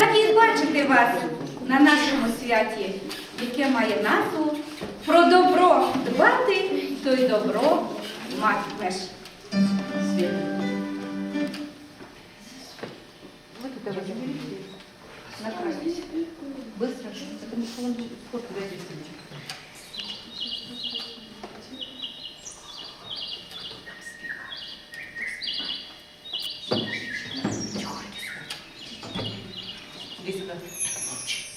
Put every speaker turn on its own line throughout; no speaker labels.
Раді бачити вас на нашому святі, яке має назву про добро дбати, то й добро матимеш.
Быстро. Это не колончик.
Lista.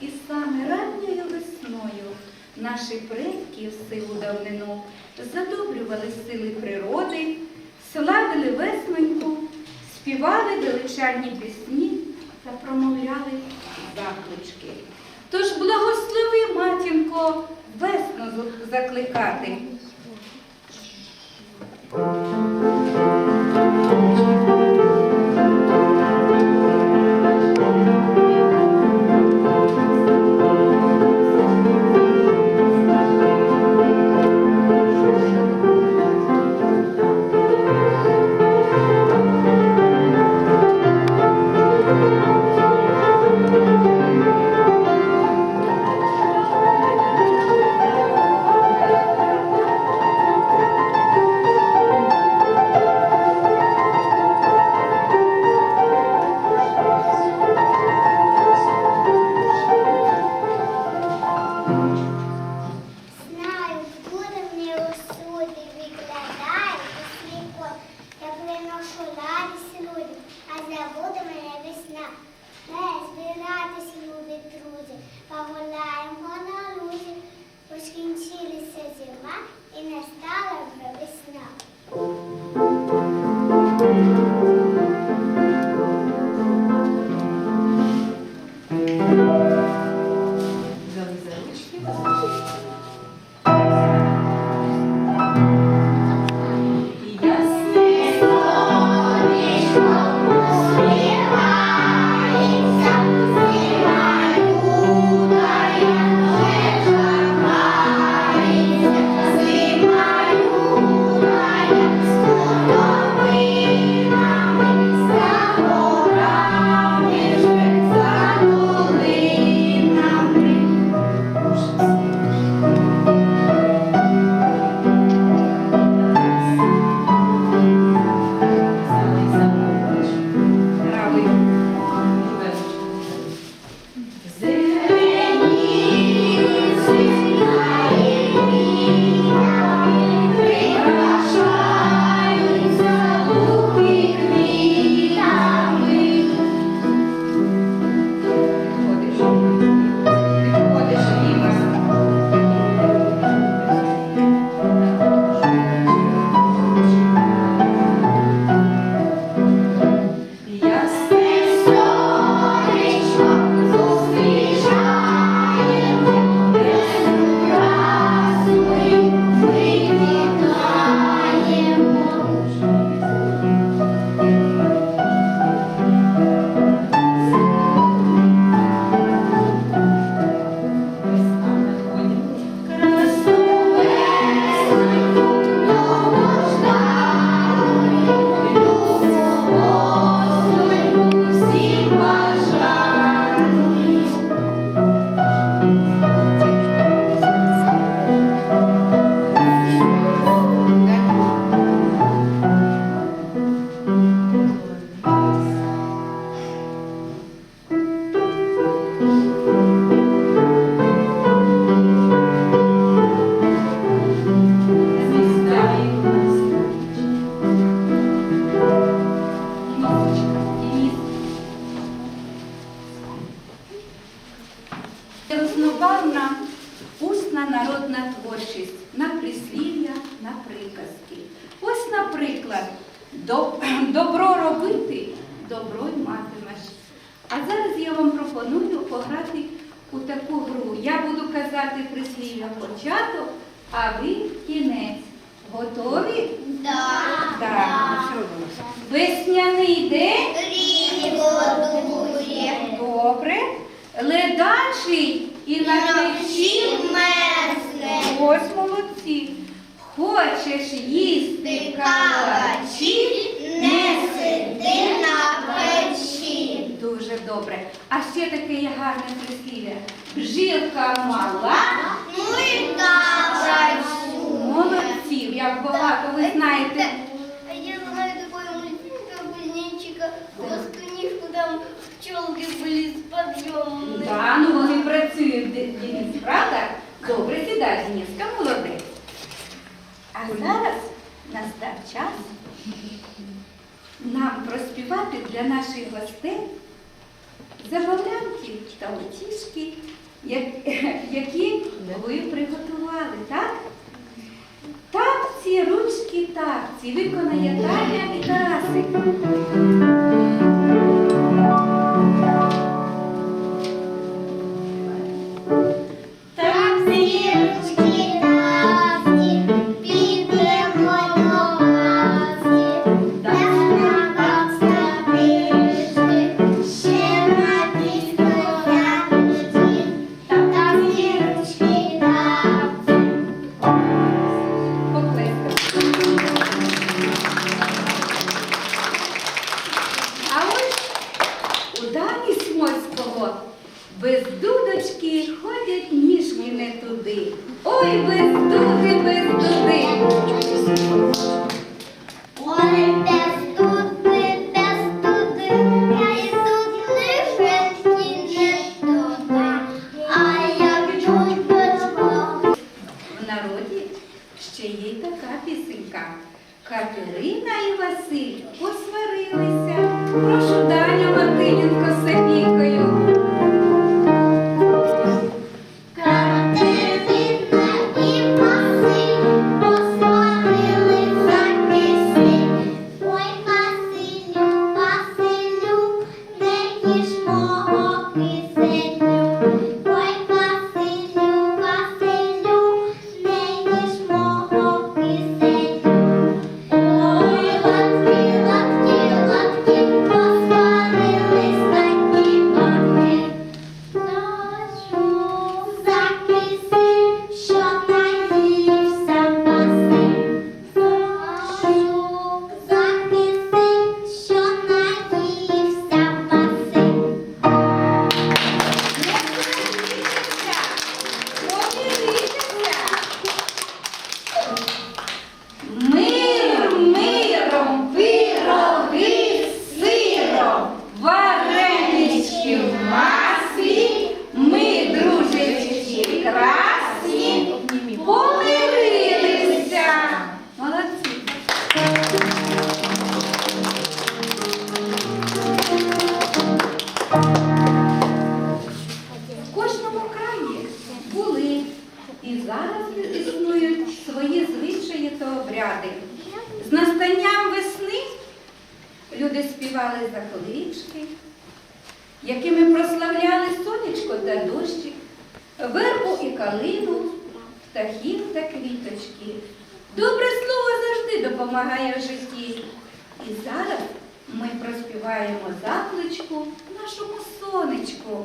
І саме ранньою весною наші предки в силу давнину задобрювали сили природи, славили весноньку, співали величальні пісні та промовляли заклички. Тож благослови, матінко, весну закликати.
Не збиратись, любі друзі, погуляємо на лузі. Поскінчилася зима і настала вже весна.
початок, а ви кінець. Готові?
Да.
Так. Да. Ну, Весняний день
годує.
Добре. Ледачий і на печі
мерзне.
Ось молодці. Хочеш їсти калачі,
не сиди на печі
дуже добре. А ще таке є гарне прислів'я. Жилка мала.
ми і.
Молодців, як багато ви знаєте. Ой, ви зараз існують свої звичаї та обряди. З настанням весни люди співали заклички, якими прославляли сонечко та дощик, вербу і калину, птахів та квіточки. Добре слово завжди допомагає в житті. І зараз ми проспіваємо закличку нашому сонечку.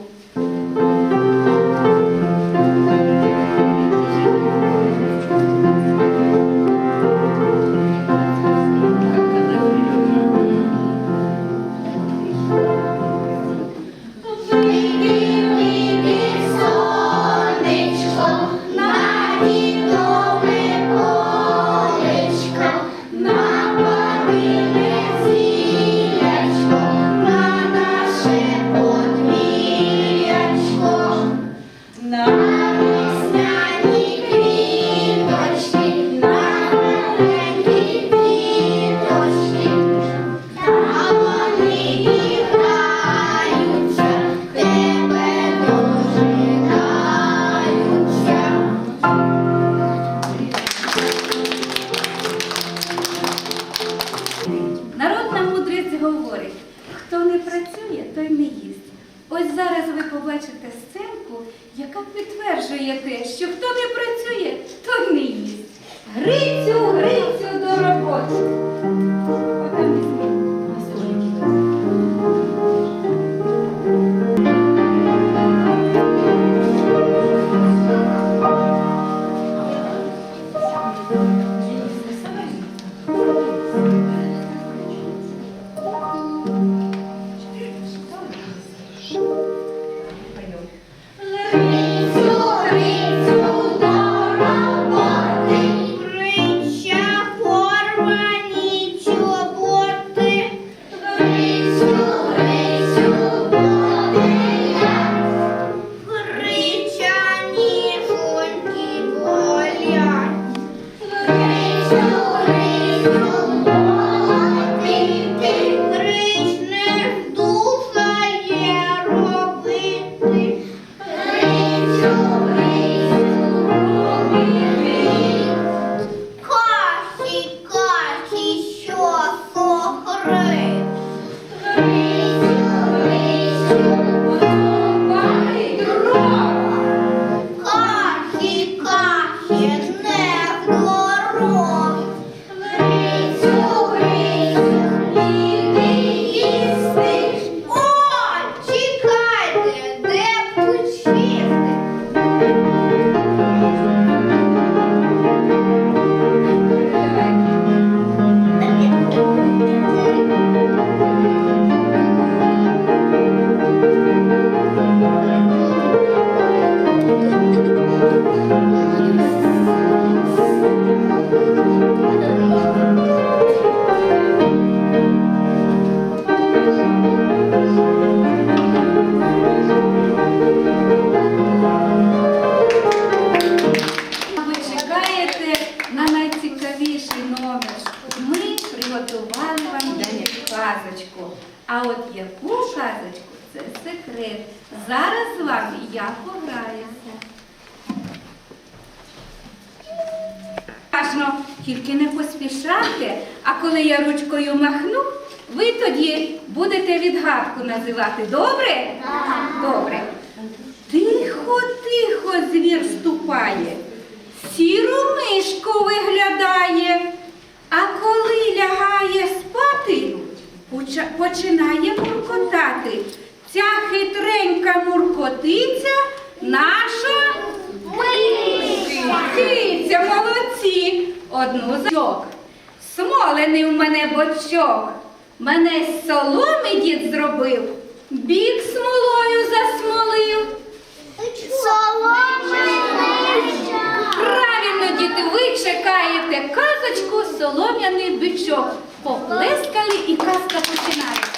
show. називати. Добре? Добре. Тихо-тихо звір ступає, сіру мишку виглядає, а коли лягає спати, починає муркотати. Ця хитренька муркотиця наша Киця, молодці. Одну зок. Смолений в мене бочок. Мене з соломи дід зробив, бік смолою засмолив. Правильно, діти, ви чекаєте казочку солом'яний бичок. Поплескали і казка починає.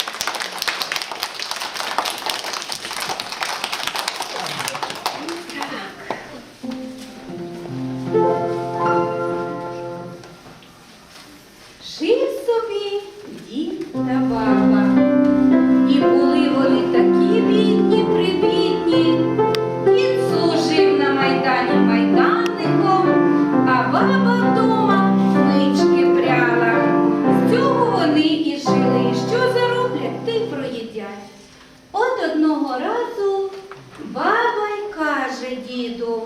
дії до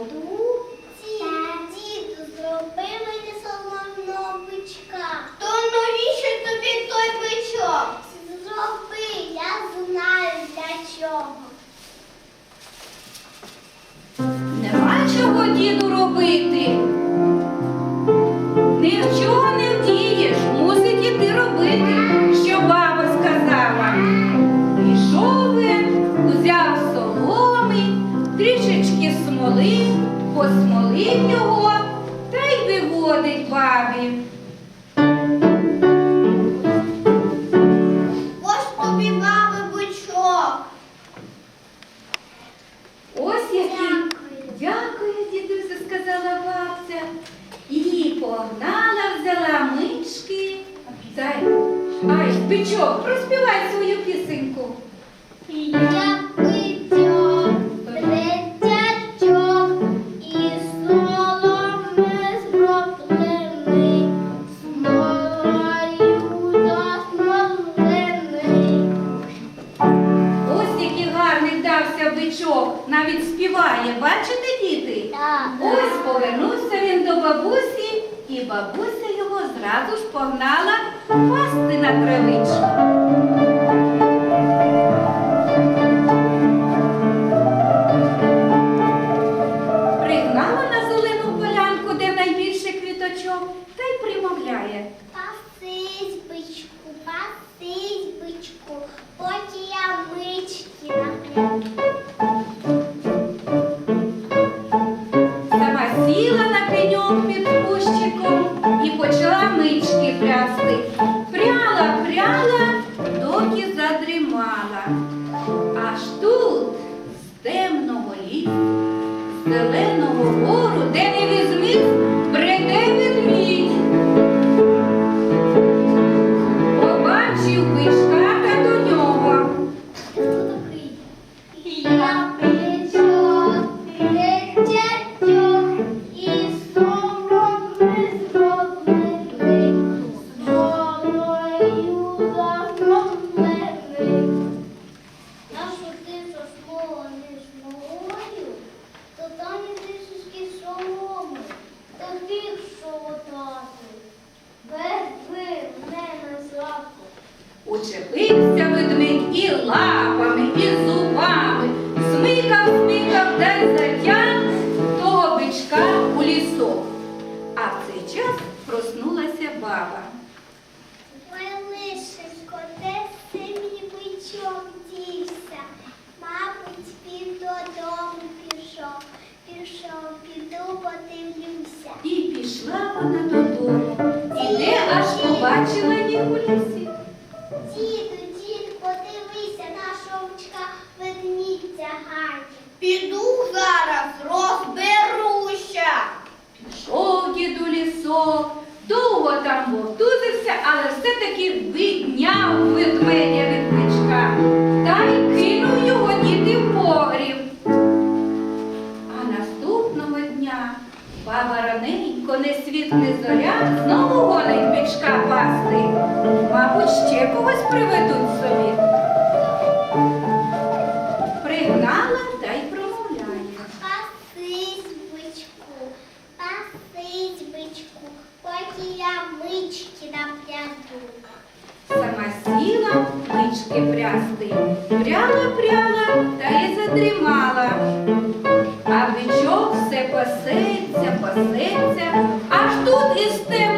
він його та й виводить бабі.
Ось тобі баби бочок.
Ось який.
Дякую,
дідуся, сказала бабця. І погнала, взяла мички. Дай. Ай, бичок, проспівай свою пісеньку.
Я бачите, діти? Так.
Ось повернувся він до бабусі, і бабуся його зразу ж погнала пасти на травичку. Баба.
Ой, лишенько, де це мій бичок дівся? Мабуть, він додому пішов, пішов, піду подивлюся.
І пішла вона додому. Іде, аж побачила їх у лісі.
Діду, дід, подивися, наша овчка ведмідця гані.
Піду зараз, розберуся.
Пішов дід у лісок, довго вовтузився, але все-таки відняв ведмедя від бичка та й кинув його діти в погріб. А наступного дня баба раненько, не світ, не зоря, знову гонить бичка пасти. Мабуть, ще когось приведуть собі. Пасеться, аж тут із темного